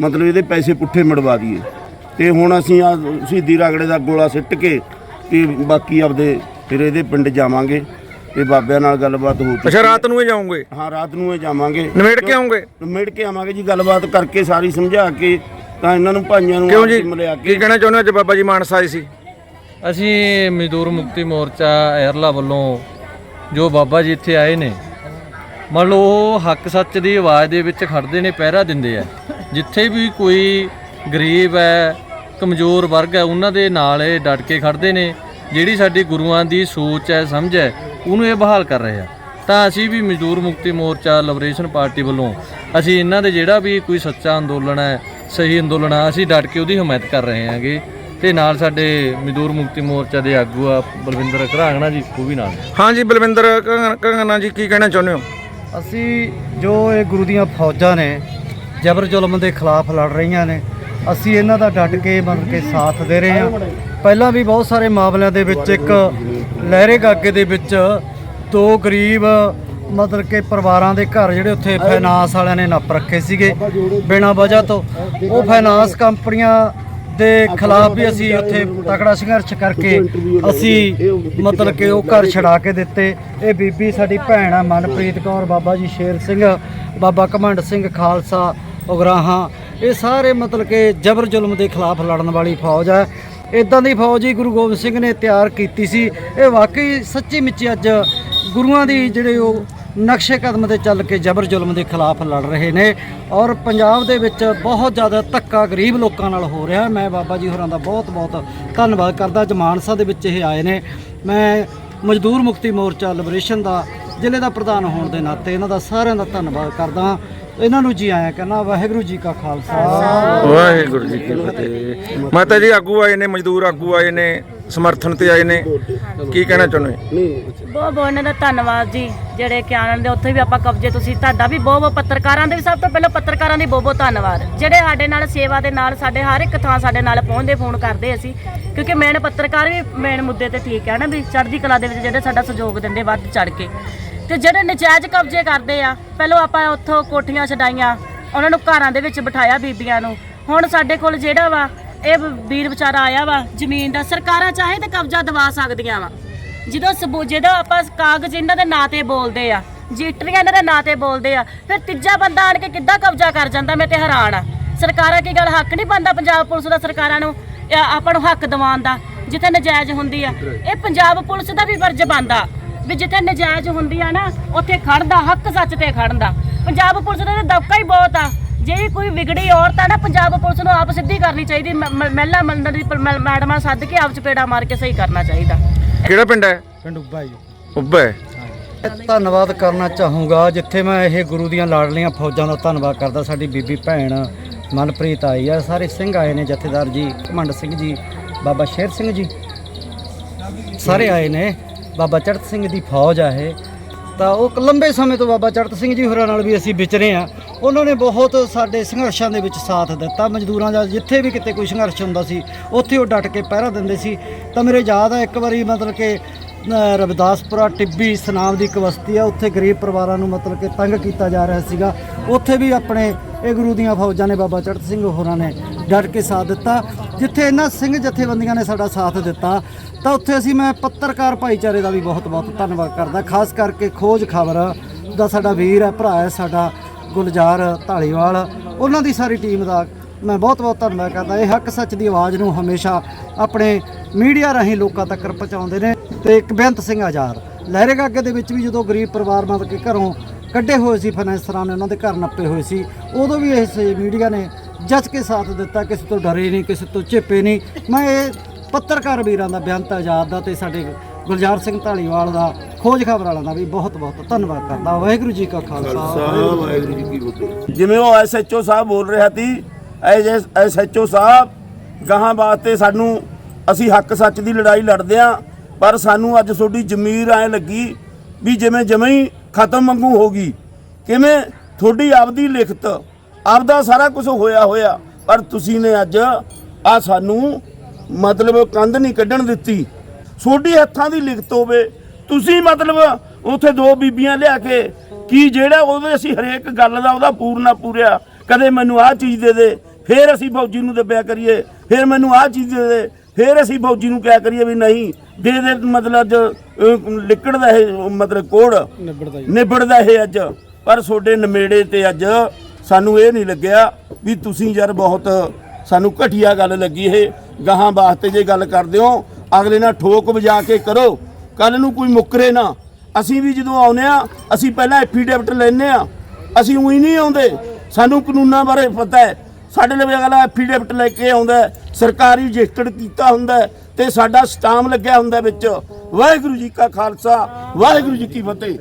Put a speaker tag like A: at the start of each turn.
A: ਮਤਲਬ ਇਹਦੇ ਪੈਸੇ ਪੁੱਠੇ ਮੜਵਾ ਦਈਏ। ਤੇ ਹੁਣ ਅਸੀਂ ਆ ਸ਼ਹੀਦੀ ਰਗੜੇ ਦਾ ਗੋਲਾ ਸਿੱਟ ਕੇ ਤੇ ਬਾਕੀ ਆਪਦੇ ਫਿਰ ਇਹਦੇ ਪਿੰਡ ਜਾਵਾਂਗੇ ਤੇ ਬਾਬਿਆਂ ਨਾਲ ਗੱਲਬਾਤ ਹੋ ਚੁੱਕੀ
B: ਅੱਛਾ
A: ਹੈ।
B: ਰਾਤ ਨੂੰ ਹੀ ਜਾਓਗੇ?
A: ਹਾਂ ਰਾਤ ਨੂੰ ਇਹ ਜਾਵਾਂਗੇ।
B: ਨਿਬੇੜ ਕੇ ਆਉਂਗੇ
A: ਮਿਲ ਕੇ ਆਵਾਂਗੇ ਜੀ ਗੱਲਬਾਤ ਕਰਕੇ ਸਾਰੀ ਸਮਝਾ ਕੇ ਤਾਂ ਇਹਨਾਂ ਨੂੰ ਭਾਈਆਂ ਨੂੰ
B: ਕਿਉਂ ਜੀ?
A: ਮਿਲਿਆ
B: ਕੀ ਕਹਿਣਾ ਚਾਹੁੰਦੇ ਹੋ ਅੱਜ ਬਾਬਾ ਜੀ ਮਾਨਸਾ ਆਏ ਸੀ
C: ਅਸੀਂ ਮਜ਼ਦੂਰ ਮੁਕਤੀ ਮੋਰਚਾ ਏਰਲਾ ਵੱਲੋਂ ਜੋ ਬਾਬਾ ਜੀ ਇੱਥੇ ਆਏ ਨੇ ਮੰਨ ਲਓ ਉਹ ਹੱਕ ਸੱਚ ਦੀ ਆਵਾਜ਼ ਦੇ ਵਿੱਚ ਖੜਦੇ ਨੇ, ਪਹਿਰਾ ਦਿੰਦੇ ਆ। ਜਿੱਥੇ ਵੀ ਕੋਈ ਗਰੀਬ ਹੈ, ਕਮਜ਼ੋਰ ਵਰਗ ਹੈ, ਉਹਨਾਂ ਦੇ ਨਾਲ ਇਹ ਡਟ ਕੇ ਖੜਦੇ ਨੇ। ਜਿਹੜੀ ਸਾਡੀ ਗੁਰੂਆਂ ਦੀ ਸੋਚ ਹੈ, ਸਮਝ ਹੈ, ਉਹਨੂੰ ਇਹ ਬਹਾਲ ਕਰ ਰਹੇ ਆ। ਤਾਂ ਅਸੀਂ ਵੀ ਮਜ਼ਦੂਰ ਮੁਕਤੀ ਮੋਰਚਾ ਲਿਬਰੇਸ਼ਨ ਪਾਰਟੀ ਵੱਲੋਂ ਅਸੀਂ ਇਹਨਾਂ ਦੇ ਜਿਹੜਾ ਵੀ ਕੋਈ ਸੱਚਾ ਅੰਦੋਲਨ ਹੈ, ਸਹੀ ਅੰਦੋਲਨ ਆ, ਅਸੀਂ ਡਟ ਕੇ ਉਹਦੀ ਹਮਾਇਤ ਕਰ ਰਹੇ ਹਾਂਗੇ। ਤੇ ਨਾਲ ਸਾਡੇ ਮਜ਼ਦੂਰ ਮੁਕਤੀ ਮੋਰਚਾ ਦੇ ਆਗੂ ਆ ਬਲਵਿੰਦਰ ਘਰਾਂਗਣਾ ਜੀ, ਉਹ ਵੀ ਨਾਲ
B: ਹਾਂਜੀ, ਬਲਵਿੰਦਰ ਕੰਗਨਾ ਜੀ, ਕੀ ਕਹਿਣਾ ਚਾਹੁੰਦੇ ਹੋ?
D: ਅਸੀਂ ਜੋ ਇਹ ਗੁਰੂ ਦੀਆਂ ਫੌਜਾਂ ਨੇ, ਜਬਰ ਜ਼ੁਲਮ ਦੇ ਖਿਲਾਫ ਲੜ ਰਹੀਆਂ ਨੇ, ਅਸੀਂ ਇਹਨਾਂ ਦਾ ਡਟ ਕੇ ਮਤਲਬ ਕਿ ਸਾਥ ਦੇ ਰਹੇ ਹਾਂ। ਪਹਿਲਾਂ ਵੀ ਬਹੁਤ ਸਾਰੇ ਮਾਮਲਿਆਂ ਦੇ ਵਿੱਚ ਇੱਕ ਲਹਿਰੇ ਗਾਗੇ ਦੇ ਵਿੱਚ ਦੋ ਗਰੀਬ, ਮਤਲਬ ਕਿ ਪਰਿਵਾਰਾਂ ਦੇ ਘਰ ਜਿਹੜੇ ਉੱਥੇ ਫਾਈਨਾਂਸ ਵਾਲਿਆਂ ਨੇ ਨੱਪ ਰੱਖੇ ਸੀਗੇ। ਬਿਨਾਂ ਵਜ੍ਹਾ ਤੋਂ ਉਹ ਫਾਈਨਾਂਸ ਕੰਪਨੀਆਂ ਦੇ ਖਿਲਾਫ ਵੀ ਅਸੀਂ ਉੱਥੇ ਤਕੜਾ ਸੰਘਰਸ਼ ਕਰਕੇ ਅਸੀਂ ਮਤਲਬ ਕਿ ਉਹ ਘਰ ਛਡਾ ਕੇ ਦਿੱਤੇ। ਇਹ ਬੀਬੀ ਸਾਡੀ ਭੈਣ ਆ ਮਨਪ੍ਰੀਤ ਕੌਰ ਬਾਬਾ ਜੀ ਸ਼ੇਰ ਸਿੰਘ ਬਾਬਾ ਕਮੰਡ ਸਿੰਘ ਖਾਲਸਾ ਉਗਰਾਹਾਂ। ਇਹ ਸਾਰੇ ਮਤਲਬ ਕਿ ਜਬਰ ਜ਼ੁਲਮ ਦੇ ਖਿਲਾਫ ਲੜਨ ਵਾਲੀ ਫੌਜ ਹੈ ਇਦਾਂ ਦੀ ਫੌਜ ਹੀ ਗੁਰੂ ਗੋਬਿੰਦ ਸਿੰਘ ਨੇ ਤਿਆਰ ਕੀਤੀ ਸੀ। ਇਹ ਵਾਕਈ ਸੱਚੀ ਮੁੱਚੀ ਅੱਜ ਗੁਰੂਆਂ ਦੀ ਜਿਹੜੇ ਉਹ ਨਕਸ਼ੇ ਕਦਮ ਤੇ ਚੱਲ ਕੇ ਜਬਰ ਜ਼ੁਲਮ ਦੇ ਖਿਲਾਫ ਲੜ ਰਹੇ ਨੇ ਔਰ ਪੰਜਾਬ ਦੇ ਵਿੱਚ ਬਹੁਤ ਜ਼ਿਆਦਾ ਧੱਕਾ ਗਰੀਬ ਲੋਕਾਂ ਨਾਲ ਹੋ ਰਿਹਾ। ਮੈਂ ਬਾਬਾ ਜੀ ਹੋਰਾਂ ਦਾ ਬਹੁਤ ਬਹੁਤ ਧੰਨਵਾਦ ਕਰਦਾ। ਅੱਜ ਮਾਨਸਾ ਦੇ ਵਿੱਚ ਇਹ ਆਏ ਨੇ। ਮੈਂ ਮਜ਼ਦੂਰ ਮੁਕਤੀ ਮੋਰਚਾ ਲਿਬਰੇਸ਼ਨ ਦਾ ਜ਼ਿਲ੍ਹੇ ਦਾ ਪ੍ਰਧਾਨ ਹੋਣ ਦੇ ਨਾਤੇ ਇਹਨਾਂ ਦਾ ਸਾਰਿਆਂ ਦਾ ਧੰਨਵਾਦ ਕਰਦਾ ਇਹਨਾਂ ਨੂੰ ਜੀ ਆਇਆ ਕਹਿੰਦਾ, ਵਾਹਿਗੁਰੂ ਜੀ ਕਾ ਖਾਲਸਾ।
B: ਵਾਹਿਗੁਰੂ ਜੀ ਕੀ ਫਤਿਹ। ਮਾਤਾ ਜੀ ਆਗੂ ਆਏ ਨੇ, ਮਜ਼ਦੂਰ ਆਗੂ ਆਏ ਨੇ। ਸਮਰਥਨ ਤੇ ਆਏ ਨੇ। ਕੀ ਕਹਿਣਾ ਚਾਹੁੰਦੇ?
E: ਬਹੁਤ ਬਹੁਤ ਇਹਨਾਂ ਦਾ ਧੰਨਵਾਦ ਜੀ ਜਿਹੜੇ ਕਿਆਨਣ ਦੇ ਉੱਥੇ ਵੀ ਆਪਾਂ ਕਬਜ਼ੇ ਤੁਸੀਂ ਤੁਹਾਡਾ ਵੀ ਬਹੁਤ ਬਹੁਤ ਪੱਤਰਕਾਰਾਂ ਦੇ ਵੀ ਸਭ ਤੋਂ ਪਹਿਲਾਂ ਪੱਤਰਕਾਰਾਂ ਦੀ ਬਹੁਤ ਬਹੁਤ ਧੰਨਵਾਦ। ਜਿਹੜੇ ਸਾਡੇ ਨਾਲ ਸੇਵਾ ਦੇ ਨਾਲ ਸਾਡੇ ਹਰ ਇੱਕ ਥਾਂ ਸਾਡੇ ਨਾਲ ਪਹੁੰਚਦੇ ਫੋਨ ਕਰਦੇ ਅਸੀਂ ਕਿਉਂਕਿ ਮੇਨ ਪੱਤਰਕਾਰ ਵੀ ਮੇਨ ਮੁੱਦੇ ਤੇ ਠੀਕ ਹੈ ਨਾ ਵੀ ਚੜ੍ਹਦੀ ਕਲਾ ਦੇ ਵਿੱਚ ਜਿਹੜੇ ਸਾਡਾ ਸਹਿਯੋਗ ਦਿੰਦੇ ਵੱਧ ਚੜ ਕੇ। ਤੇ ਜਿਹੜੇ ਨਜਾਇਜ਼ ਕਬਜ਼ੇ ਕਰਦੇ ਆ ਪਹਿਲਾਂ ਆਪਾਂ ਉੱਥੋਂ ਕੋਠੀਆਂ ਛਡਾਈਆਂ ਉਹਨਾਂ ਨੂੰ ਘਰਾਂ ਦੇ ਵਿੱਚ ਬਿਠਾਇਆ ਬੀਬੀਆਂ ਨੂੰ। ਹੁਣ ਸਾਡੇ ਕੋਲ ਜਿਹੜਾ ਵਾ ਇਹ ਵੀਰ ਵਿਚਾਰਾ ਆਇਆ ਵਾ, ਜ਼ਮੀਨ ਦਾ, ਸਰਕਾਰਾਂ ਚਾਹੇ ਤੇ ਕਬਜ਼ਾ ਦਵਾ ਸਕਦੀਆਂ ਵਾ। ਜਦੋਂ ਸਬੂ ਜਦੋਂ ਆਪਾਂ ਕਾਗਜ਼ ਇਹਨਾਂ ਦੇ ਨਾਂ ਤੇ ਬੋਲਦੇ ਆ, ਜੀਟਰੀਆਂ ਇਹਨਾਂ ਦੇ ਨਾਂ ਤੇ ਬੋਲਦੇ ਆ, ਫਿਰ ਤੀਜਾ ਬੰਦਾ ਆਣ ਕੇ ਕਿੱਦਾਂ ਕਬਜ਼ਾ ਕਰ ਜਾਂਦਾ, ਮੈਂ ਤੇ ਹੈਰਾਨ ਆ। ਸਰਕਾਰਾਂ ਕੀ ਗੱਲ, ਹੱਕ ਨਹੀਂ ਬੰਦਾ ਪੰਜਾਬ ਪੁਲਿਸ ਦਾ ਸਰਕਾਰਾਂ ਨੂੰ ਇਹ ਆਪਾਂ ਨੂੰ ਹੱਕ ਦਿਵਾਉਣ ਦਾ, ਜਿੱਥੇ ਨਜਾਇਜ਼ ਹੁੰਦੀ ਆ। ਇਹ ਪੰਜਾਬ ਪੁਲਿਸ ਦਾ ਵੀ ਫਰਜ਼ ਬਣਦਾ, ਵੀ ਜਿੱਥੇ ਨਜਾਇਜ਼ ਹੁੰਦੀ ਆ ਨਾ, ਉੱਥੇ ਖੜਦਾ ਹੱਕ ਸੱਚ ਤੇ ਖੜਦਾ ਪੰਜਾਬ ਪੁਲਿਸ ਦਾ ਤਾਂ ਦਬਕਾ ਹੀ ਬਹੁਤ ਆ। ਜੇ ਵੀ ਕੋਈ ਵਿਗੜੀ ਔਰਤ ਆ ਨਾ ਪੰਜਾਬ ਪੁਲਿਸ ਨੂੰ ਆਪ ਸਿੱਧੀ ਕਰਨੀ ਚਾਹੀਦੀ। ਮਹਿਲਾ ਮੰਡਲ ਦੀ ਮੈਡਮਾਂ ਸੱਦ ਕੇ ਆਪ ਚਪੇੜਾ ਮਾਰ ਕੇ ਸਹੀ ਕਰਨਾ ਚਾਹੀਦਾ।
B: ਕਿਹੜਾ ਪਿੰਡ ਹੈ?
D: ਪਿੰਡ ਉੱਬਾ ਜੀ।
B: ਉੱਬਾ ਹੈ।
D: ਧੰਨਵਾਦ ਕਰਨਾ ਚਾਹੂੰਗਾ। ਜਿੱਥੇ ਮੈਂ ਇਹ ਗੁਰੂ ਦੀਆਂ ਲਾਡਲੀਆਂ ਫੌਜਾਂ ਦਾ ਧੰਨਵਾਦ ਕਰਦਾ ਸਾਡੀ ਬੀਬੀ ਭੈਣ ਮਨਪ੍ਰੀਤ ਆਈ ਆ। ਸਾਰੇ ਸਿੰਘ ਆਏ ਨੇ ਜਥੇਦਾਰ ਜੀ ਕਮੰਡ ਸਿੰਘ ਜੀ ਬਾਬਾ ਸ਼ੇਰ ਸਿੰਘ ਜੀ। ਸਾਰੇ ਆਏ ਨੇ। ਬਾਬਾ ਚੜਤ ਸਿੰਘ ਦੀ ਫੌਜ ਆ ਇਹ। ਤਾਂ ਉਹ ਲੰਬੇ ਸਮੇਂ ਤੋਂ ਬਾਬਾ ਚੜਤ ਸਿੰਘ ਜੀ ਹੋਰਾਂ ਨਾਲ ਵੀ ਅਸੀਂ ਵਿਚਰੇ ਆ ਉਹਨਾਂ ਨੇ ਬਹੁਤ ਸਾਡੇ ਸੰਘਰਸ਼ਾਂ ਦੇ ਵਿੱਚ ਸਾਥ ਦਿੱਤਾ। ਮਜ਼ਦੂਰਾਂ ਦਾ ਜਿੱਥੇ ਵੀ ਕਿਤੇ ਕੋਈ ਸੰਘਰਸ਼ ਹੁੰਦਾ ਸੀ, ਉੱਥੇ ਉਹ ਡਟ ਕੇ ਪਹਿਰਾ ਦਿੰਦੇ ਸੀ। ਤਾਂ ਮੇਰੇ ਯਾਦ ਆ, ਇੱਕ ਵਾਰੀ ਮਤਲਬ ਕਿ ਰਵਿਦਾਸਪੁਰਾ ਟਿੱਬੀ ਸਨਾਮ ਦੀ ਇੱਕ ਬਸਤੀ ਆ, ਉੱਥੇ ਗਰੀਬ ਪਰਿਵਾਰਾਂ ਨੂੰ ਮਤਲਬ ਕਿ ਤੰਗ ਕੀਤਾ ਜਾ ਰਿਹਾ ਸੀਗਾ। ਉੱਥੇ ਵੀ ਆਪਣੇ ਇਹ ਗੁਰੂ ਦੀਆਂ ਫੌਜਾਂ ਨੇ ਬਾਬਾ ਚੜਤ ਸਿੰਘ ਹੋਰਾਂ ਨੇ ਡਟ ਕੇ ਸਾਥ ਦਿੱਤਾ। ਜਿੱਥੇ ਇਹਨਾਂ ਸਿੰਘ ਜਥੇਬੰਦੀਆਂ ਨੇ ਸਾਡਾ ਸਾਥ ਦਿੱਤਾ ਤਾਂ ਉੱਥੇ ਅਸੀਂ ਮੈਂ ਪੱਤਰਕਾਰ ਭਾਈਚਾਰੇ ਦਾ ਵੀ ਬਹੁਤ ਬਹੁਤ ਧੰਨਵਾਦ ਕਰਦਾ। ਖਾਸ ਕਰਕੇ ਖੋਜ ਖਬਰ ਦਾ ਸਾਡਾ ਵੀਰ ਹੈ, ਭਰਾ ਹੈ ਸਾਡਾ ਗੁਲਜ਼ਾਰ ਢਾਲੀਵਾਲ ਉਹਨਾਂ ਦੀ ਸਾਰੀ ਟੀਮ ਦਾ ਮੈਂ ਬਹੁਤ ਬਹੁਤ ਧੰਨਵਾਦ ਕਰਦਾ। ਇਹ ਹੱਕ ਸੱਚ ਦੀ ਆਵਾਜ਼ ਨੂੰ ਹਮੇਸ਼ਾ ਆਪਣੇ ਮੀਡੀਆ ਰਾਹੀਂ ਲੋਕਾਂ ਤੱਕ ਪਹੁੰਚਾਉਂਦੇ ਨੇ ਤੇ ਇੱਕ ਬੇਅੰਤ ਸਿੰਘ ਆਜ਼ਾਦ। ਲਹਿਰੇ ਗਾਗੇ ਦੇ ਵਿੱਚ ਵੀ ਜਦੋਂ ਗਰੀਬ ਪਰਿਵਾਰ ਮਤਲਬ ਕੇ ਘਰੋਂ ਕੱਢੇ ਹੋਏ ਸੀ ਫਾਈਨੈਂਸਰਾਂ ਨੇ ਉਹਨਾਂ ਦੇ ਘਰ ਨੱਪੇ ਹੋਏ ਸੀ, ਉਦੋਂ ਵੀ ਇਸ ਮੀਡੀਆ ਨੇ ਜੱਜ ਕੇ ਸਾਥ ਦਿੱਤਾ, ਕਿਸੇ ਤੋਂ ਡਰੇ ਨਹੀਂ, ਕਿਸੇ ਤੋਂ ਝੇਪੇ ਨਹੀਂ। ਮੈਂ ਇਹ ਪੱਤਰਕਾਰ ਵੀਰਾਂ ਦਾ ਬੇਅੰਤ ਆਜ਼ਾਦ ਦਾ ਤੇ ਸਾਡੇ ਗੁਲਜ਼ਾਰ ਸਿੰਘ ਢਾਲੀਵਾਲ ਦਾ ਖੋਜ ਖਬਰ ਵਾਲਿਆਂ ਦਾ ਵੀ ਬਹੁਤ ਬਹੁਤ ਧੰਨਵਾਦ ਕਰਦਾ। ਵਾਹਿਗੁਰੂ ਜੀ ਕਾ ਖਾਲਸਾ।
A: ਵਾਹਿਗੁਰੂ ਜੀ ਕੀ ਫਤਿਹ। ਜਿਵੇਂ ਉਹ ਐਸਐਚਓ ਸਾਹਿਬ ਬੋਲ ਰਿਹਾ ਸੀ ਐਸਐਚਓ ਸਾਹਿਬ ਗਾਹਾਂ ਵਾਸਤੇ ਸਾਨੂੰ ਅਸੀਂ ਹੱਕ ਸੱਚ ਦੀ ਲੜਾਈ ਲੜਦੇ ਆਂ ਪਰ ਸਾਨੂੰ ਅੱਜ ਤੁਹਾਡੀ ਜ਼ਮੀਰ ਐ ਲੱਗੀ ਵੀ ਜਿਵੇਂ ਜਮੇ ਹੀ ਖਤਮ ਵਾਂਗੂ ਹੋ ਗਈ। ਕਿਵੇਂ ਤੁਹਾਡੀ ਆਪਦੀ ਲਿਖਤ ਆਪਦਾ ਸਾਰਾ ਕੁਝ ਹੋਇਆ ਹੋਇਆ ਪਰ ਤੁਸੀਂ ਨੇ ਅੱਜ ਆ ਸਾਨੂੰ ਮਤਲਬ ਕੰਧ ਨਹੀਂ ਕੱਢਣ ਦਿੱਤੀ। ਤੁਹਾਡੀ ਹੱਥਾਂ ਦੀ ਲਿਖਤ ਹੋਵੇ। ਤੁਸੀਂ ਮਤਲਬ ਉਥੇ ਦੋ ਬੀਬੀਆਂ ਲਿਆ ਕੇ ਕੀ ਜਿਹੜਾ ਉਹਦੇ ਅਸੀਂ ਹਰੇਕ ਗੱਲ ਦਾ ਉਹਦਾ ਪੂਰਨਾ ਪੂਰਿਆ ਕਦੇ ਮੈਨੂੰ ਆਹ ਚੀਜ਼ ਦੇ ਦੇ ਫਿਰ ਅਸੀਂ ਫੌਜੀ ਨੂੰ ਦੱਬਿਆ ਕਰੀਏ ਫਿਰ ਮੈਨੂੰ ਆਹ ਚੀਜ਼ ਦੇ ਦੇ ਫਿਰ ਅਸੀਂ ਫੌਜੀ ਨੂੰ ਕਿਹਾ ਕਰੀਏ ਵੀ ਨਹੀਂ ਦੇ ਦੇ ਮਤਲਬ ਅੱਜ ਅਹ, ਲਿਕੜਦਾ ਇਹ ਮਤਲਬ ਕੋੜ ਨਿਬੜਦਾ ਇਹ ਅੱਜ। ਪਰ ਤੁਹਾਡੇ ਨਮੇੜੇ ਤੇ ਅੱਜ ਸਾਨੂੰ ਇਹ ਨਹੀਂ ਲੱਗਿਆ ਵੀ ਤੁਸੀਂ ਯਾਰ ਬਹੁਤ ਸਾਨੂੰ ਘਟੀਆ ਗੱਲ ਲੱਗੀ ਇਹ, ਗਾਹਾਂ ਵਾਸਤੇ ਜੇ ਗੱਲ ਕਰਦੇ ਹੋ, ਅਗਲੇ ਨਾਲ ਠੋਕ ਵਜਾ ਕੇ ਕਰੋ। ਕੱਲ ਨੂੰ ਕੋਈ ਮੁੱਕਰੇ ਨਾ। ਅਸੀਂ ਵੀ ਜਦੋਂ ਆਉਨੇ ਆ ਅਸੀਂ ਪਹਿਲਾਂ ਐਫੀਡੇਵਿਟ ਲੈਨੇ ਆ ਅਸੀਂ ਉਹੀ ਨਹੀਂ ਆਉਂਦੇ। ਸਾਨੂੰ ਕਾਨੂੰਨਾਂ ਬਾਰੇ ਪਤਾ ਹੈ। ਸਾਡੇ ਲਈ ਅਗਲਾ ਐਫੀਡੇਵਿਟ ਲੈ ਕੇ ਆਉਂਦਾ ਸਰਕਾਰੀ ਰਜਿਸਟਰਡ ਕੀਤਾ ਹੁੰਦਾ ਹੈ ਤੇ ਸਾਡਾ ਸਟਾਮ ਲੱਗਿਆ ਹੁੰਦਾ ਵਿੱਚ। ਵਾਹਿਗੁਰੂ ਜੀ ਕਾ ਖਾਲਸਾ, ਵਾਹਿਗੁਰੂ ਜੀ ਕੀ ਫਤਿਹ।